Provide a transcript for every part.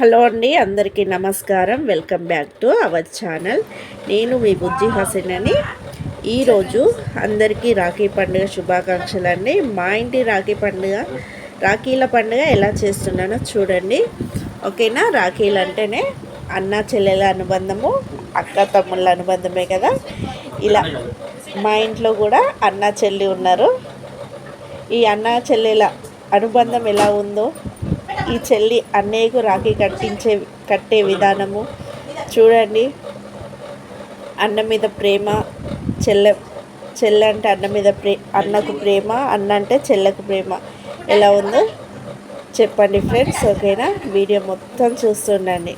Hello అండి అందరికీ నమస్కారం. Welcome back to our channel. నేను మీ బుజ్జి హసన్ అని ఈరోజు అందరికీ రాఖీ పండుగ శుభాకాంక్షలు అండి. మా ఇంటి రాఖీ పండుగ రాఖీల పండుగ ఎలా చేస్తున్నానో చూడండి. ఓకేనా? రాఖీలు అంటేనే అన్న చెల్లెల అనుబంధము అక్క తమ్ముళ్ళ అనుబంధమే కదా? ఇలా మా ఇంట్లో కూడా అన్న చెల్లి ఉన్నారు. ఈ అన్న చెల్లెల అనుబంధం ఎలా ఉందో ఈ చెల్లి అన్నయ్యకు రాఖీ కట్టించే కట్టే విధానము. చూడండి. అన్న మీద ప్రేమ చెల్లె చెల్ల అంటే అన్న మీద ప్రే అన్నకు ప్రేమ అన్న అంటే చెల్లకు ప్రేమ. ఎలా ఉందో చెప్పండి ఫ్రెండ్స్ ఓకేనా? వీడియో మొత్తం చూస్తుండండి.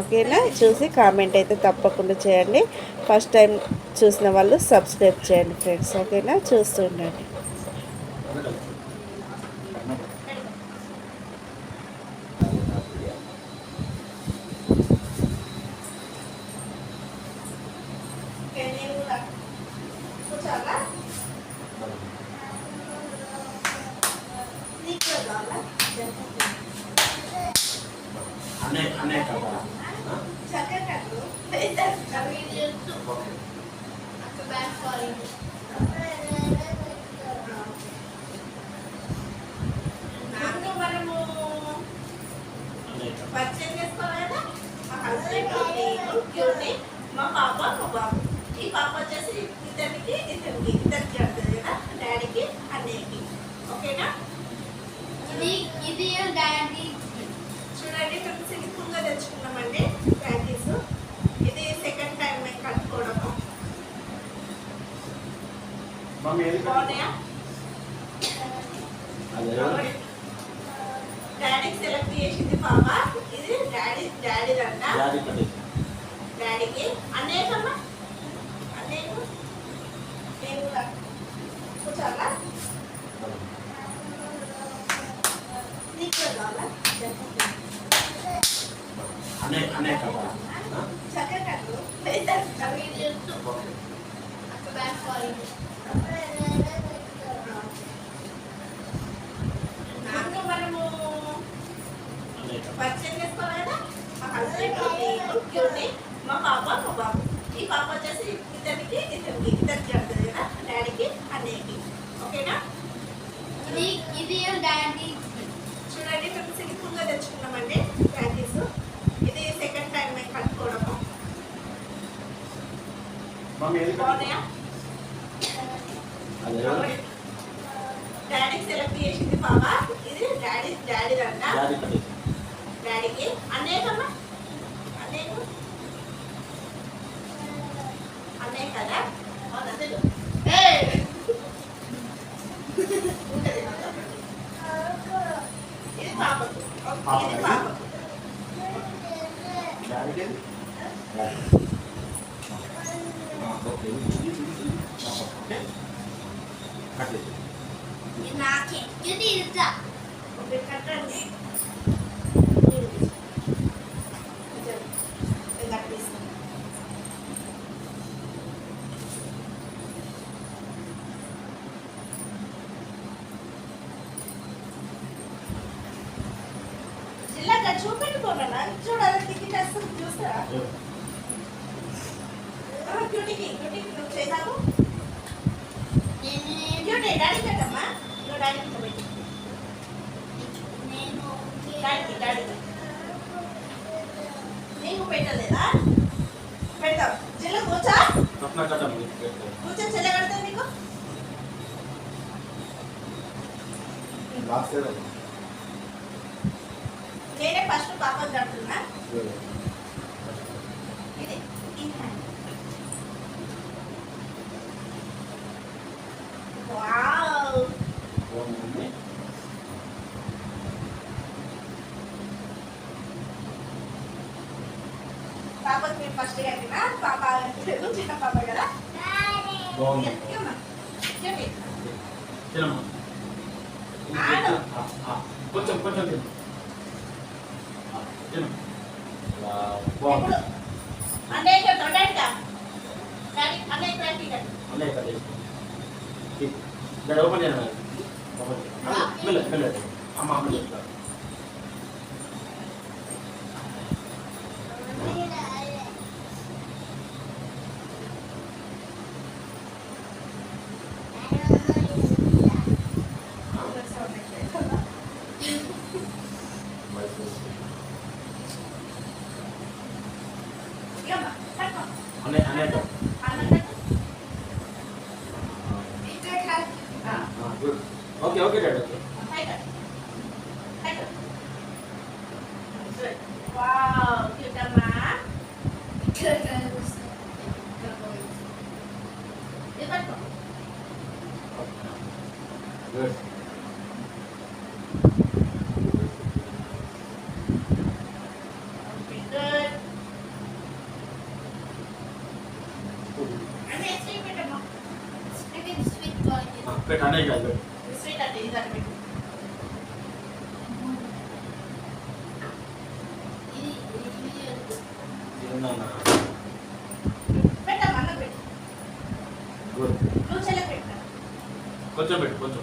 ఓకేనా? చూసి కామెంట్ అయితే తప్పకుండా చేయండి. ఫస్ట్ టైం చూసిన వాళ్ళు సబ్స్క్రైబ్ చేయండి ఫ్రెండ్స్ ఓకేనా? చూస్తుండండి. అనే కదా మా పాప మా బాబు ఈ పాప వచ్చేసి ఇతనికి ఇతనికి ఇద్దరికి ఆడుతుంది కదా డాడీకి అన్నయ్యకి ఓకేనా ఇది ఇది డాడీ చూడండి మేము సింపుల్గా తెచ్చుకున్నామండి ప్యాటీస్ ఇది సెకండ్ టైం మేము కట్టుకోవడము డాడీకి సెలెక్ట్ చేసింది పాప ఇది డాడీ డాడీ కట్టే డాడీకి అన్నయ్యకమ్మా అన్నయ్యకు నేను కూర్చోాలా నీకు కూడా కావాలా అనే అనే కదా చక్కగా మా పాప మా బాబు ఈ పాప వచ్చేసి ఇద్దరికి ఆడుతుంది కదా డాడీకి అన్నయ్యకి ఓకేనా ఇది ఇది డాడీ చూడండి మేము సింపుల్గా తెచ్చుకున్నామండి ఇది సెకండ్ టైం మేము కట్టుకోవడము బాగున్నాయా డాడీకి సెలెక్ట్ చేసింది పాప ఇది డాడీ డాడీ కట్టే డాడీకి అన్నయ్యకమ్మా అన్నయ్యకు? అన్నయ్య కదా. ఇది పాపకు. ఇది పాపకు? ఓకే. చూపెట్టుకోనా చూడాలి టికెట్ వస్తుంది చూస్తారా ఆ, క్యూటీకి క్యూటీకి నువ్వు చేసావు నేను క్యూటీ డాడీ కట్టమ్మా నువ్వు డాడీ పెట్టి నేను డాడీకి డాడీకి నీకు పెట్టలేదా పెడతాం జిల్లా కూర్చో కూర్చో చెల్ల కడతా నీకు నేనే ఫస్ట్ పాపం కడుతున్నా. ఇది ఈ హ్యాండ్. వావ్ మమ్మీ పాపకి మీరు ఫస్ట్ కట్టినా పాప చిన్న కదా. కొంచెం కొంచెం ఇప్పుడు అన్నయ్య కట్టు డాడీకా 要嘛，三个。好嘞，好嘞，走。చెల్లె పెట్టు. కొంచెం పెట్టు కొంచెం.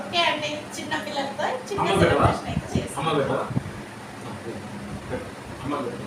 ఓకే అండి. చిన్న పిల్లలతో చిన్న అమ్మ పెట్టవా? అమ్మ పెట్టు.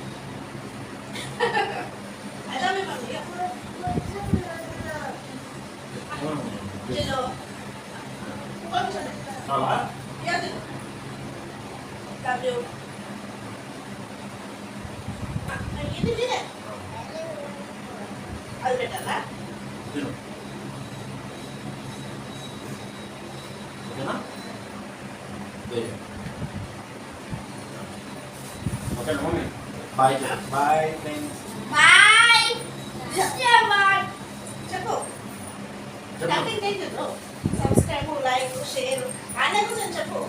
ఓకేనా okay mummy bye bye. This is one. చెప్పు చెప్పు సబ్స్క్రైబ్ లైక్ షేర్ అనే గురించి చెప్పు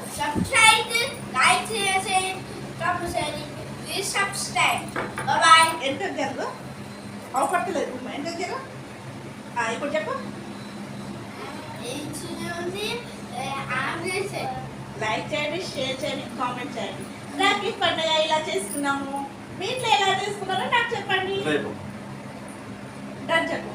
share, share, comment, please subscribe. Bye bye. ఎంత జరుగు అవపట్టలేదు ఎంత జరు ఇప్పుడు చెప్పు. లైక్ చేయండి షేర్ చేయండి కామెంట్ చేయండి. నాకు ఈ పండుగ ఇలా చేసుకున్నాము? మీ ఇంట్లో ఎలా చేసుకున్నారో నాకు చెప్పండి. డన్ చెప్పు.